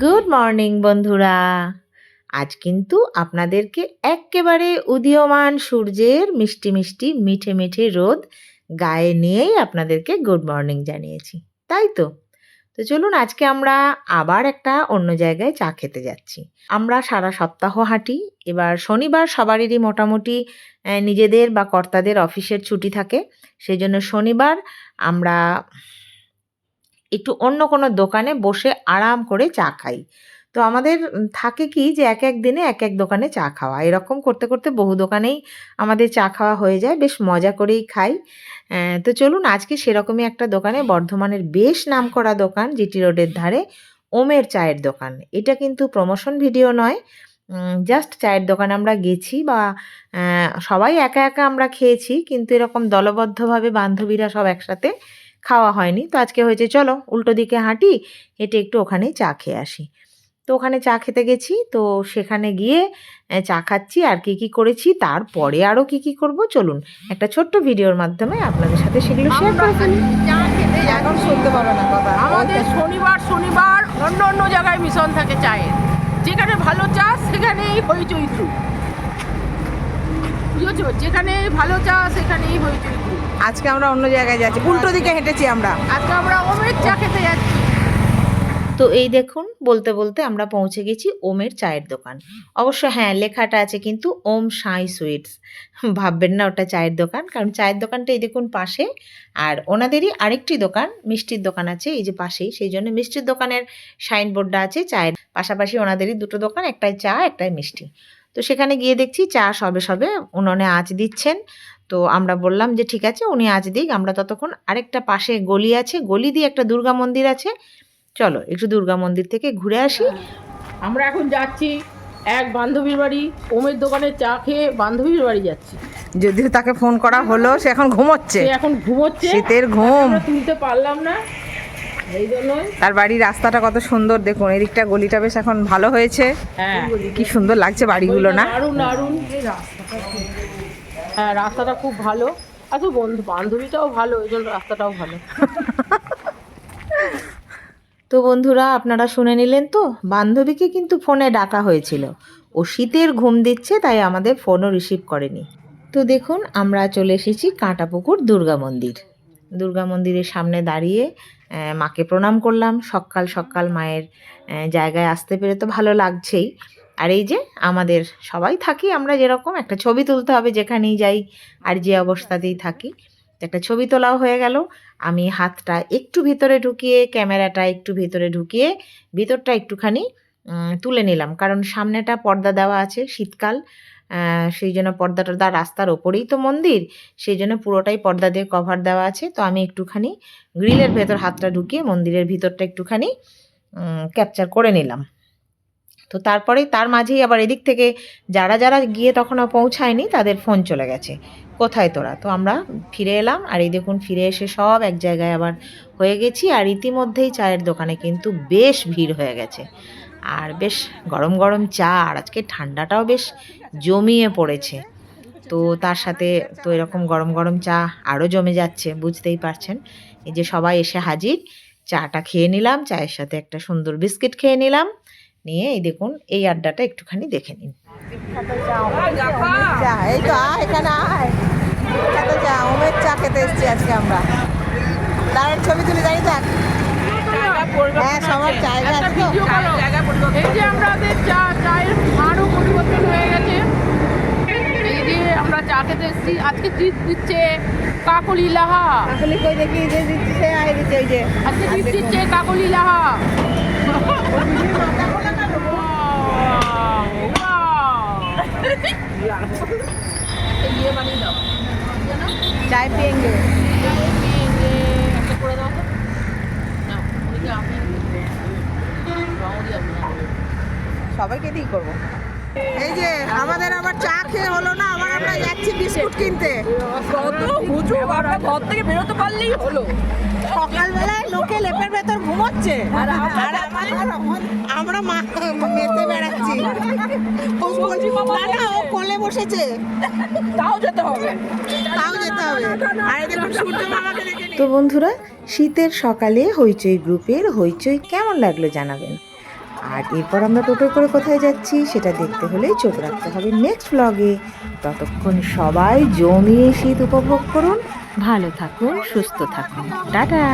Good morning বন্ধুরা। আজ কিন্তু আপনাদেরকে একেবারে উদীয়মান সূর্যের মিষ্টি মিষ্টি মিঠে মিঠে রোদ গায়ে নিয়েই আপনাদেরকে গুড মর্নিং জানিয়েছি। তাই তো? তো চলুন আজকে আমরা আবার একটা অন্য জায়গায় চা খেতে যাচ্ছি। আমরা সারা সপ্তাহ হাঁটি, এবার শনিবার সবারই মোটামুটি নিজেদের বা কর্তাদের অফিসের ছুটি থাকে। সেই জন্য শনিবার আমরা একটু অন্য কোনো দোকানে বসে আরাম করে চা খাই। তো আমাদের থাকে কি যে এক এক দিনে এক এক দোকানে চা খাওয়া। এরকম করতে করতে বহু দোকানেই আমাদের চা খাওয়া হয়ে যায়। বেশ মজা করেই খাই। তো চলুন আজকে সেরকমই একটা দোকানে বর্ধমানের বেশ নামকরা দোকান জিটি রোডের ধারে ওমের চায়ের দোকান। এটা কিন্তু প্রমোশন ভিডিও নয়। জাস্ট চায়ের দোকানে আমরা গেছি বা সবাই একা একা আমরা খেয়েছি কিন্তু এরকম দলবদ্ধভাবে বান্ধবীরা সব একসাথে খাওয়া হয়নি। তো আজকে হয়েছে চলো উল্টো দিকে হাঁটি, হেঁটে একটু ওখানে চা খেয়ে আসি। তো ওখানে চা খেতে গেছি। তো সেখানে গিয়ে চা খাচ্ছি আর কি কি করেছি তারপরে আরও কি কি করব চলুন একটা ছোট্ট ভিডিওর মাধ্যমে আপনাদের সাথে সেগুলো শেয়ার করে ফেলি। চা খেতে এখন শুনতে পাবে না কথা আমাদের শনিবার শনিবার অন্য অন্য জায়গায় মিশন থাকে চায়ের। যেখানে ভালো চা সেখানেই হইচই থ্রু বুঝেছ? যেখানে ভালো চা সেখানেই হইচই থ্রু আজকে আমরা অন্য জায়গায় যাচ্ছি। উল্টো দিকে হেঁটেছি আমরা। আজকে আমরা ওমের চা খেতে যাচ্ছি। তো এই দেখুন, বলতে বলতে আমরা পৌঁছে গেছি ওমের চায়ের দোকান। অবশ্য হ্যাঁ লেখাটা আছে কিন্তু ওম সাই সুইটস। ভাববেন না ওটা চায়ের দোকান, কারণ চায়ের দোকানটা এই দেখুন পাশে। আর ওনাদেরই আরেকটি দোকান, মিষ্টির দোকান আছে এই যে পাশেই, সেই জন্য মিষ্টির দোকানের সাইনবোর্ডটা আছে চায়ের। পাশাপাশি ওনাদেরই দুটো দোকান, একটাই চা, একটাই মিষ্টি। তো সেখানে গিয়ে দেখছি চা সবে সবে উনুনে আঁচ দিচ্ছেন। তো আমরা বললাম যে ঠিক আছে, উনি আজ দিক, আমরা ততক্ষণ আরেকটা পাশে গলি আছে, গলি দিয়ে একটা দুর্গা মন্দির আছে। চলো একটু দুর্গা মন্দির থেকে ঘুরে আসি। আমরা এখন যাচ্ছি এক বান্ধবীর বাড়ি ওমের দোকানে চা খেয়ে বান্ধবীর বাড়ি যাচ্ছি। যদিও তাকে ফোন করা হলো সে এখন ঘুমোচ্ছে। সে এখন ঘুমোচ্ছে। শীতের ঘুম। তুলতে পারলাম না। এই জন্যই। তার বাড়ির রাস্তাটা কত সুন্দর দেখুন এদিকটা গলিটা বেশ এখন ভালো হয়েছে। হ্যাঁ। কি সুন্দর লাগছে বাড়িগুলো না? হ্যাঁ রাস্তাটা খুব ভালো। আচ্ছা বন্ধু বান্ধবীটাও ভালো ওই জন্য রাস্তাটাও ভালো। তো বন্ধুরা, আপনারা শুনে নিলেন তো, বান্ধবীকে কিন্তু ফোনে ডাকা হয়েছিল। ও শীতের ঘুম দিচ্ছে, তাই আমাদের ফোনও রিসিভ করেনি। তো দেখুন, আমরা চলে এসেছি কাঁটাপুকুর দুর্গা মন্দির। দুর্গা মন্দিরের সামনে দাঁড়িয়ে মাকে প্রণাম করলাম। সকাল সকাল মায়ের জায়গায় আসতে পেরে তো ভালো লাগছেই। আর এই যে, আমাদের সবাই থাকি, আমরা যেরকম একটা ছবি তুলতে হবে যেখানেই যাই, আর যে অবস্থাতেই থাকি। তো একটা ছবি তোলাও হয়ে গেল। আমি হাতটা একটু ভিতরে ঢুকিয়ে, ক্যামেরাটা একটু ভিতরে ঢুকিয়ে, ভিতরটা একটুখানি তুলে নিলাম। কারণ সামনেটা পর্দা দেওয়া আছে শীতকাল সেই জন্য পর্দা টর্দা রাস্তার ওপরেই তো মন্দির, সেই জন্য পুরোটাই পর্দা দিয়ে কভার দেওয়া আছে। তো আমি একটুখানি গ্রিলের ভেতর হাতটা ঢুকিয়ে মন্দিরের ভিতরটা একটুখানি ক্যাপচার করে নিলাম। তো তারপরে তার মাঝেই আবার এদিক থেকে যারা যারা গিয়ে তখনও পৌঁছায়নি তাদের ফোন চলে গেছে। কোথায় তোরা? তো আমরা ফিরে এলাম আর এই দেখুন ফিরে এসে সব এক জায়গায় আবার হয়ে গেছি আর ইতিমধ্যেই চায়ের দোকানে কিন্তু বেশ ভিড় হয়ে গেছে। আর বেশ গরম গরম চা আর আজকে ঠান্ডাটাও বেশ জমিয়ে পড়েছে। তো তার সাথে তো এরকম গরম গরম চা আরও জমে যাচ্ছে, বুঝতেই পারছেন। এই যে সবাই এসে হাজির, চাটা খেয়ে নিলাম, চায়ের সাথে একটা সুন্দর বিস্কিট খেয়ে নিলাম। নিয়ে এই দেখুন এই আড্ডাটা একটুখানি দেখে নিন। চা এই তো এখানে আয়। বিখ্যাত চা ওমের চা খেতে এসেছি আজকে আমরা। দাঁড়ান ছবি তুলে জানি থাক হ্যাঁ সবার জায়গা আছে তো। এই যে আমাদের চা চায়ের মানও পরিবর্তন হয়ে গেছে। এই যে আমরা চা খেতে এসেছি আজকে জিত দিচ্ছে কাকলি লাহা। আসলে কই দেখি যে দিচ্ছি আয় দিচ্ছে ওই যে। আজকে জিত দিচ্ছে কাকলি লাহা। দাও পিয়েঙ্গে একটা করে দাও। তো না ওইটা আমি রঙও আমি না সবাইকে দিয়ে করব। এই যে আমাদের আবার চা খেয়ে হলো না আবার আমরা যাচ্ছি বিস্কুট কিনতে। কত হুজু আমরা ঘর থেকে বেরোতে পারলেই হলো। সকালবেলায় লোকে লেপের ঘুমোচ্ছে? আর আমরা- আমরা মেতে বেড়াচ্ছি। ও কোল- না, না, ও কোলে বসেছে। তাও যেতে হবে। তাও যেতে হবে। আর এই দেখুন সূর্য মামাকে দেখে তো বন্ধুরা শীতের সকালে হইচই গ্রুপের হইচই কেমন লাগল জানাবেন। আর এরপর আমরা টোটোয় করে কোথায় যাচ্ছি সেটা দেখতে হলে চোখ রাখতে হবে নেক্সট ব্লগে ততক্ষণ সবাই জমিয়ে শীত উপভোগ করুন। ভালো থাকুন সুস্থ থাকুন। টাটা!